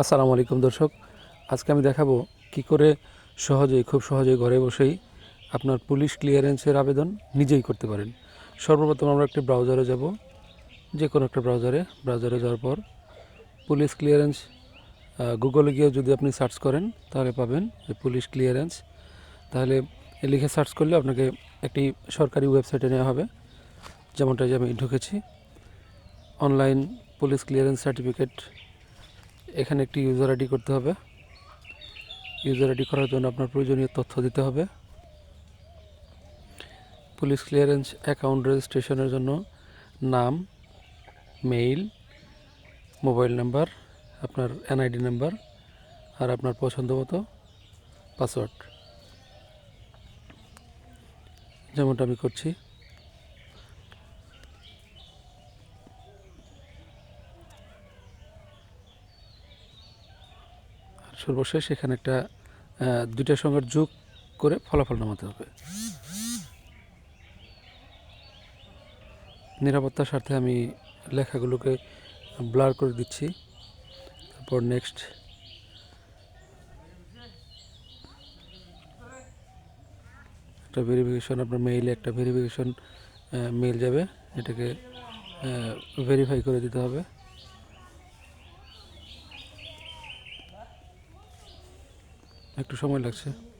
আসসালামু আলাইকুম দর্শক, আজকে আমি দেখাবো কি করে সহজেই, খুব সহজেই ঘরে বসেই আপনার পুলিশ ক্লিয়ারেন্সের আবেদন নিজেই করতে পারেন। সর্বপ্রথম আমরা একটি ব্রাউজারে যাব যে কোনো একটা ব্রাউজারে। ব্রাউজারে যাওয়ার পর পুলিশ ক্লিয়ারেন্স গুগলে গিয়ে যদি আপনি সার্চ করেন, তাহলে পাবেন যে পুলিশ ক্লিয়ারেন্স। তাহলে লিখে সার্চ করলে আপনাকে একটি সরকারি ওয়েবসাইটে নেওয়া হবে, যেমনটা যে আমি ঢুকেছি। অনলাইন পুলিশ ক্লিয়ারেন্স সার্টিফিকেট এখানে একটি ইউজার আইডি করতে হবে। ইউজার আইডি করার জন্য আপনার প্রয়োজনীয় তথ্য দিতে হবে। পুলিশ ক্লিয়ারেন্স অ্যাকাউন্ট রেজিস্ট্রেশনের জন্য নাম মেইল মোবাইল নাম্বার আপনার এনআইডি নাম্বার আর আপনার পছন্দ মতো পাসওয়ার্ড যেমনটা আমি করছি। সর্বশেষ এখানে একটা দুইটা সংখ্যার যোগ করে ফলাফল নামাতে হবে। নিরাপত্তার স্বার্থে আমি লেখাগুলোকে ব্লার করে দিচ্ছি। তারপর নেক্সট একটা ভেরিফিকেশন আপনার মেইলে একটা ভেরিফিকেশন মেইল যাবে। এটাকে ভেরিফাই করে দিতে হবে। একটু সময় লাগছে।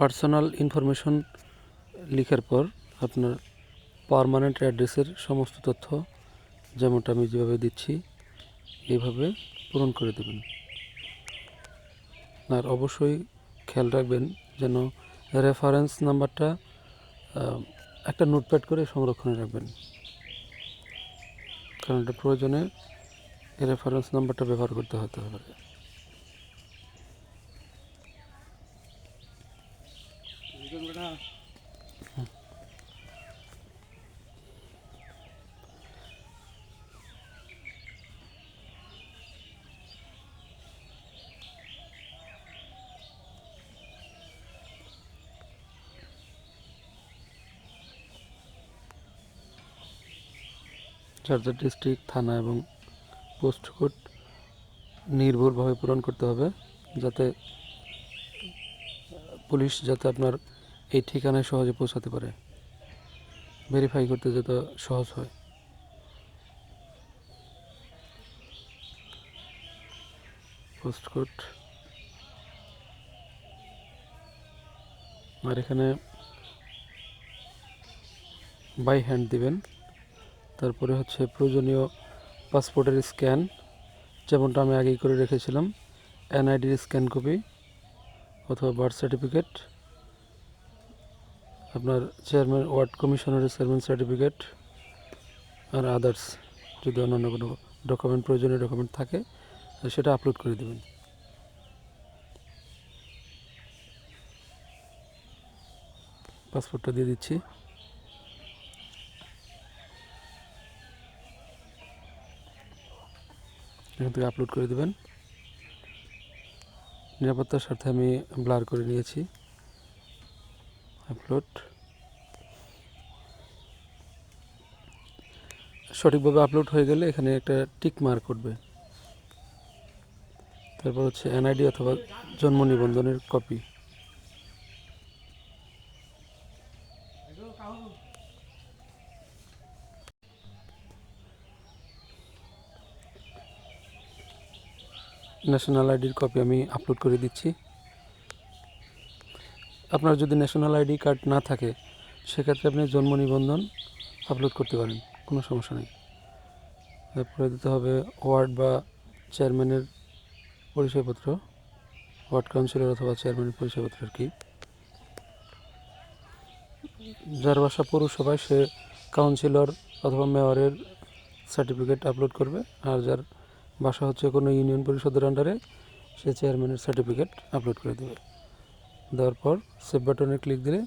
পার্সোনাল ইনফরমেশন লিখার পর আপনার পার্মানেন্ট অ্যাড্রেসের সমস্ত তথ্য যেমনটা আমি যেভাবে দিচ্ছি এইভাবে পূরণ করে দেবেন। আর অবশ্যই খেয়াল রাখবেন যেন রেফারেন্স নাম্বারটা একটা নোটপ্যাড করে সংরক্ষণে রাখবেন। কারণ এটা প্রয়োজনে রেফারেন্স নাম্বারটা ব্যবহার করতে হতে পারে। চার্জার ডিস্ট্রিক্ট, থানা এবং পোস্ট কোড নির্ভুলভাবে পূরণ করতে হবে যাতে পুলিশ যাতে আপনার এই ঠিকানায় সহজে পৌঁছাতে পারে। ভেরিফাই করতে যাতে সহজ হয়। পোস্ট কোড আর এখানে বাই হ্যান্ড দিবেন। তারপরে হচ্ছে প্রয়োজনীয় পাসপোর্টের স্ক্যান, যেমনটা আমি আগেই করে রেখেছিলাম এনআইডির স্ক্যান কপি অথবা বার্থ সার্টিফিকেট, আপনার চেয়ারম্যান, ওয়ার্ড কমিশনারের চেয়ারম্যান সার্টিফিকেট আর আদার্স, যদি অন্যান্য কোনো ডকুমেন্ট, প্রয়োজনীয় ডকুমেন্ট থাকে, সেটা আপলোড করে দেবেন। পাসপোর্টটা দিয়ে দিচ্ছি। এখান থেকে আপলোড করে দেবেন। নিরাপত্তার স্বার্থে আমি ব্লার করে নিয়েছি। আপলোড সঠিকভাবে আপলোড হয়ে গেলে এখানে একটা টিক মার্ক উঠবে। তারপর হচ্ছে এনআইডি অথবা জন্ম নিবন্ধনের কপি ন্যাশনাল আইডির কপি আমি আপলোড করে দিচ্ছি। আপনার যদি ন্যাশনাল আইডি কার্ড না থাকে, সেক্ষেত্রে আপনি জন্ম নিবন্ধন আপলোড করতে পারেন, কোনো সমস্যা নেই। তারপরে দিতে হবে ওয়ার্ড বা চেয়ারম্যানের পরিচয়পত্র ওয়ার্ড কাউন্সিলর অথবা চেয়ারম্যানের পরিচয়পত্র আর কি। যার বাসা পৌরসভায় সে কাউন্সিলর অথবা মেয়রের সার্টিফিকেট আপলোড করবে, আর যার বাসা হচ্ছে কোনো ইউনিয়ন পরিষদের আন্ডারে সে চেয়ারম্যানের সার্টিফিকেট আপলোড করে দেবে। দেওয়ার পর সেভ বাটনে ক্লিক দিলে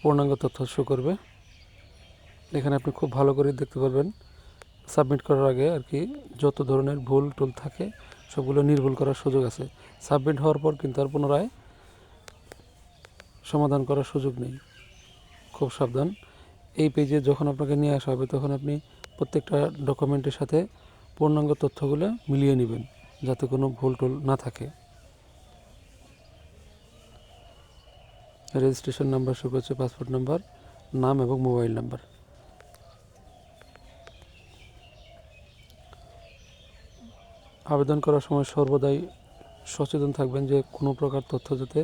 পূর্ণাঙ্গ তথ্য শো করবে। এখানে আপনি খুব ভালো করে দেখতে পারবেন সাবমিট করার আগে আর কি যত ধরনের ভুল টুল থাকে, সবগুলো নির্ভুল করার সুযোগ আছে। সাবমিট হওয়ার পর কিন্তু আর পুনরায় সমাধান করার সুযোগ নেই। খুব সাবধান। এই পেজে যখন আপনাকে নিয়ে আসা হবে, তখন আপনি প্রত্যেকটা ডকুমেন্টের সাথে পূর্ণাঙ্গ তথ্যগুলো মিলিয়ে নেবেন, যাতে কোনো ভুল টুল না থাকে। রেজিস্ট্রেশন নাম্বার শুরু করছে পাসপোর্ট নাম্বার, নাম এবং মোবাইল নাম্বার। আবেদন করার সময় সর্বদাই সচেতন থাকবেন যে কোনো প্রকার তথ্য যাতে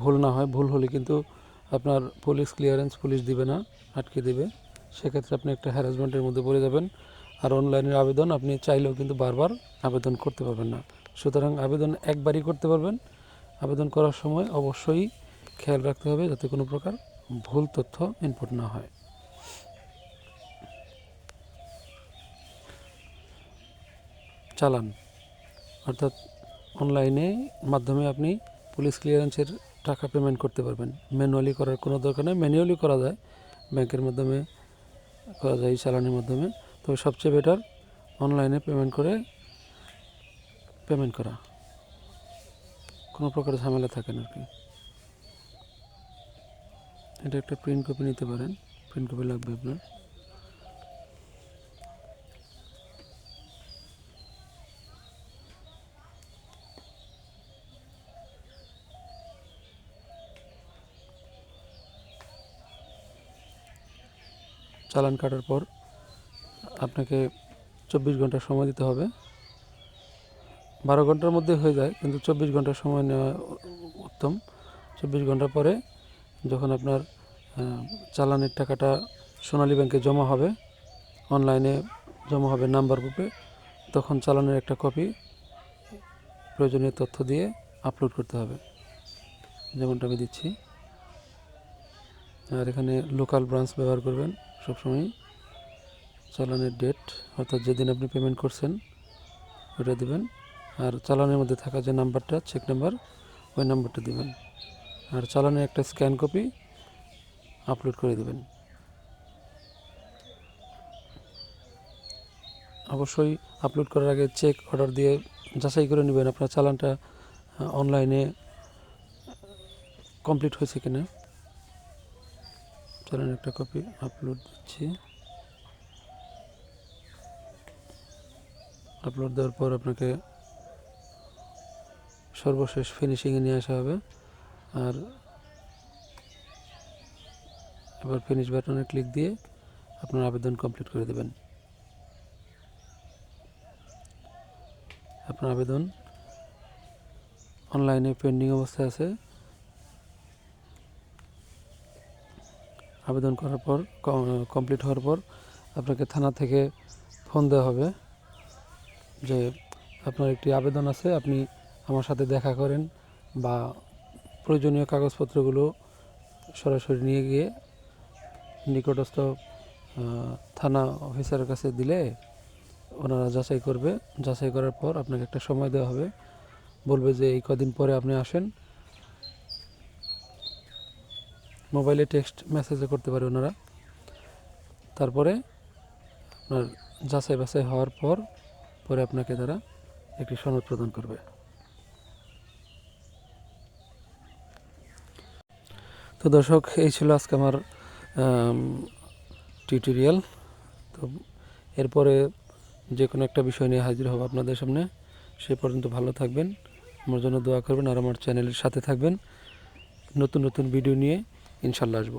ভুল না হয়। ভুল হলে কিন্তু আপনার পুলিশ ক্লিয়ারেন্স পুলিশ দিবে না, আটকে দেবে। সেক্ষেত্রে আপনি একটা হ্যারাসমেন্টের মধ্যে পড়ে যাবেন। আর অনলাইনের আবেদন আপনি চাইলেও কিন্তু বারবার আবেদন করতে পারবেন না। সুতরাং আবেদন একবারই করতে পারবেন। আবেদন করার সময় অবশ্যই খেয়াল রাখতে হবে যাতে কোনো প্রকার ভুল তথ্য ইনপুট না হয়। চালান। অর্থাৎ অনলাইনে মাধ্যমে আপনি পুলিশ ক্লিয়ারেন্সের টাকা পেমেন্ট করতে পারবেন। ম্যানুয়ালি করার কোনো দরকার নেই। ম্যানুয়ালি করা যায়। ব্যাংকের মাধ্যমে করা যায়, চালানের মাধ্যমে। তবে সবচেয়ে বেটার অনলাইনে পেমেন্ট করে পেমেন্ট করা। কোনো প্রকার ঝামেলা থাকে না আর কি এটা একটা প্রিন্ট কপি নিতে পারেন। প্রিন্ট কপি লাগবে আপনার। চালান কাটার পর আপনাকে চব্বিশ ঘণ্টা সময় দিতে হবে। বারো ঘণ্টার মধ্যে হয়ে যায়, কিন্তু চব্বিশ ঘণ্টা সময় নেওয়া উত্তম। চব্বিশ ঘণ্টা পরে যখন আপনার চালানের টাকাটা সোনালী ব্যাংকে জমা হবে, অনলাইনে জমা হবে নাম্বার গ্রুপে, তখন চালানের একটা কপি, প্রয়োজনীয় তথ্য দিয়ে আপলোড করতে হবে। যেমনটা আমি দিচ্ছি। আর এখানে লোকাল ব্রাঞ্চ ব্যবহার করবেন সবসময় চালানের ডেট অর্থাৎ যেদিন আপনি পেমেন্ট করছেন ওটা দিবেন। আর চালানের মধ্যে থাকা যে নাম্বারটা চেক নাম্বার ওই নাম্বারটা দেবেন। আর চালানের একটা স্ক্যান কপি আপলোড করে দেবেন। অবশ্যই আপলোড করার আগে চেক অর্ডার দিয়ে যাচাই করে নেবেন আপনার চালানটা অনলাইনে কমপ্লিট হয়েছে কিনা। চালানের একটা কপি আপলোড দিচ্ছি। আপলোড দেওয়ার পর আপনাকে সর্বশেষ ফিনিশিংয়ে নিয়ে আসা হবে। আর এবার ফিনিশ বাটনে ক্লিক দিয়ে আপনার আবেদন কমপ্লিট করে দেবেন। আপনার আবেদন অনলাইনে পেন্ডিং অবস্থায় আছে। আবেদন করার পর কমপ্লিট হওয়ার পর আপনাকে থানা থেকে ফোন দেওয়া হবে। যে আপনার একটি আবেদন আছে, আপনি আমার সাথে দেখা করেন বা প্রয়োজনীয় কাগজপত্রগুলো সরাসরি নিয়ে গিয়ে নিকটস্থ থানা অফিসারের কাছে দিলে ওনারা যাচাই করবে। যাচাই করার পর আপনাকে একটা সময় দেওয়া হবে। বলবে যে এই কদিন পরে আপনি আসেন। মোবাইলে টেক্সট মেসেজে করতে পারে ওনারা। তারপরে আপনার যাচাই বাছাই হওয়ার পর পরে আপনাকে তারা একটি সনদ প্রদান করবে। তো দর্শক, এই ছিল আজকে আমার টিউটোরিয়াল তো এরপরে যে কোনো একটা বিষয় নিয়ে হাজির হব আপনাদের সামনে। সে পর্যন্ত ভালো থাকবেন। আমার জন্য দোয়া করবেন আর আমার চ্যানেলের সাথে থাকবেন। নতুন নতুন ভিডিও নিয়ে ইনশাল্লাহ আসব।